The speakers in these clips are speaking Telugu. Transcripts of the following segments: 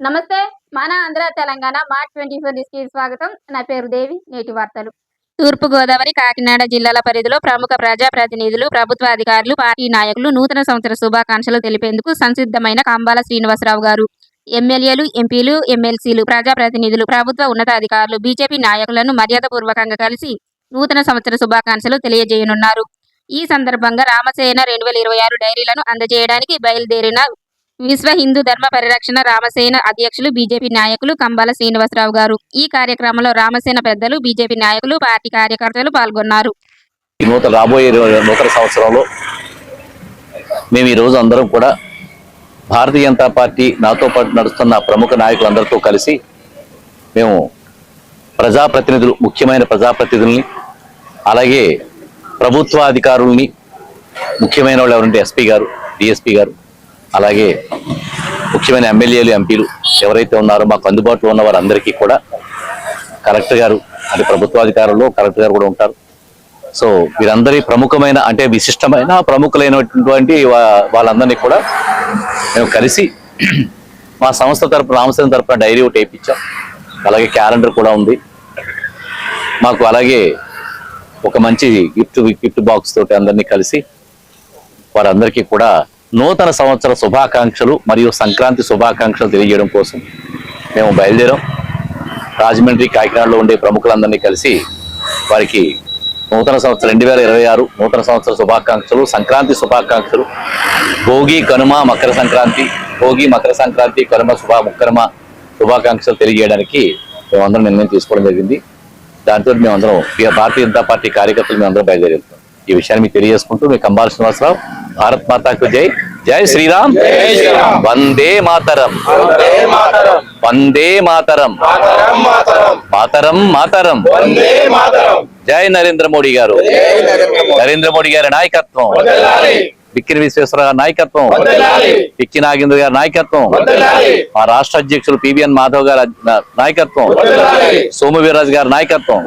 నమస్తే మన Andhra Telangana March twenty four న్యూస్కి స్వాగతం. నా పేరు దేవి నేటి వార్తలు. తూర్పు గోదావరి కాకినాడ జిల్లాల పరిధిలో ప్రముఖ ప్రజాప్రతినిధులు ప్రభుత్వ అధికారులు పార్టీ నాయకులు నూతన సంవత్సర శుభాకాంక్షలు తెలిపేందుకు సంసిద్ధమైన కాంబాల శ్రీనివాసరావు గారు. ఎమ్మెల్యేలు ఎంపీలు ఎమ్మెల్సీలు ప్రజాప్రతినిధులు ప్రభుత్వ ఉన్నతాధికారులు బీజేపీ నాయకులను మర్యాదపూర్వకంగా కలిసి నూతన సంవత్సర శుభాకాంక్షలు తెలియజేయనున్నారు. ఈ సందర్భంగా రామసేన రెండు వేల ఇరవై ఆరు డైరీలను అందజేయడానికి బయలుదేరిన విశ్వ హిందూ ధర్మ పరిరక్షణ రామసేన అధ్యక్షులు బీజేపీ నాయకులు కంబాల శ్రీనివాసరావు గారు. ఈ కార్యక్రమంలో రామసేన పెద్దలు బీజేపీ నాయకులు పార్టీ కార్యకర్తలు పాల్గొన్నారు. నూతన రాబోయే నూతన సంవత్సరంలో మేము ఈరోజు అందరం కూడా భారతీయ జనతా పార్టీ నాతో పాటు నడుస్తున్న ప్రముఖ నాయకులందరితో కలిసి మేము ప్రజాప్రతినిధులు ముఖ్యమైన ప్రజాప్రతినిధుల్ని అలాగే ప్రభుత్వ అధికారుల్ని ముఖ్యమైన వాళ్ళు ఎవరంటే ఎస్పీ గారు డిఎస్పీ గారు అలాగే ముఖ్యమైన ఎమ్మెల్యేలు ఎంపీలు ఎవరైతే ఉన్నారో మాకు అందుబాటులో ఉన్న వారందరికీ కూడా కలెక్టర్ గారు అంటే ప్రభుత్వాధికారులు కలెక్టర్ గారు కూడా ఉంటారు. సో వీరందరి ప్రముఖమైన అంటే విశిష్టమైన ప్రముఖులైనటువంటి వాళ్ళందరినీ కూడా మేము కలిసి మా సంస్థ తరపున రామసేన తరపున డైరీ ఒకటి వేయించాం. అలాగే క్యాలెండర్ కూడా ఉంది. మాకు అలాగే ఒక మంచి గిఫ్ట్ గిఫ్ట్ బాక్స్ తోటి అందరినీ కలిసి వారందరికీ కూడా నూతన సంవత్సర శుభాకాంక్షలు మరియు సంక్రాంతి శుభాకాంక్షలు తెలియజేయడం కోసం మేము బయలుదేరాం. రాజమండ్రి కాకినాడలో ఉండే ప్రముఖులందరినీ కలిసి వారికి నూతన సంవత్సరం రెండు వేల ఇరవై ఆరు నూతన సంవత్సర శుభాకాంక్షలు సంక్రాంతి శుభాకాంక్షలు భోగి కనుమ మకర సంక్రాంతి భోగి మకర సంక్రాంతి కనుమ శుభ ముక్కరమ శుభాకాంక్షలు తెలియజేయడానికి మేమందరం నిర్ణయం తీసుకోవడం జరిగింది. దాంతో మేమందరం భారతీయ జనతా పార్టీ కార్యకర్తలు మేమందరం బయలుదేరుతాం ఈ విషయాన్ని మీకు తెలియజేసుకుంటూ మీ కంబాల శ్రీనివాసరావు భారత్ మాతాకు జై. జై శ్రీరామ్. వందే మాతరం. వందే మాతరం. మాతరం. మాతరం జై నరేంద్ర మోడీ గారు. నరేంద్ర మోడీ. గారి నాయకత్వం. బిక్కిరి విశ్వేశ్వర గారి నాయకత్వం పిక్కి నాగేంద్ర గారి నాయకత్వం. మా రాష్ట్ర అధ్యక్షులు పివిఎన్ మాధవ్ గారి నాయకత్వం. సోము వీర్రాజు గారి నాయకత్వం.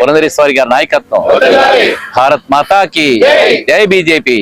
పురంధరేశ్వరి గారి నాయకత్వం. భారత్ మాతాకి జై. జై బీజేపీ.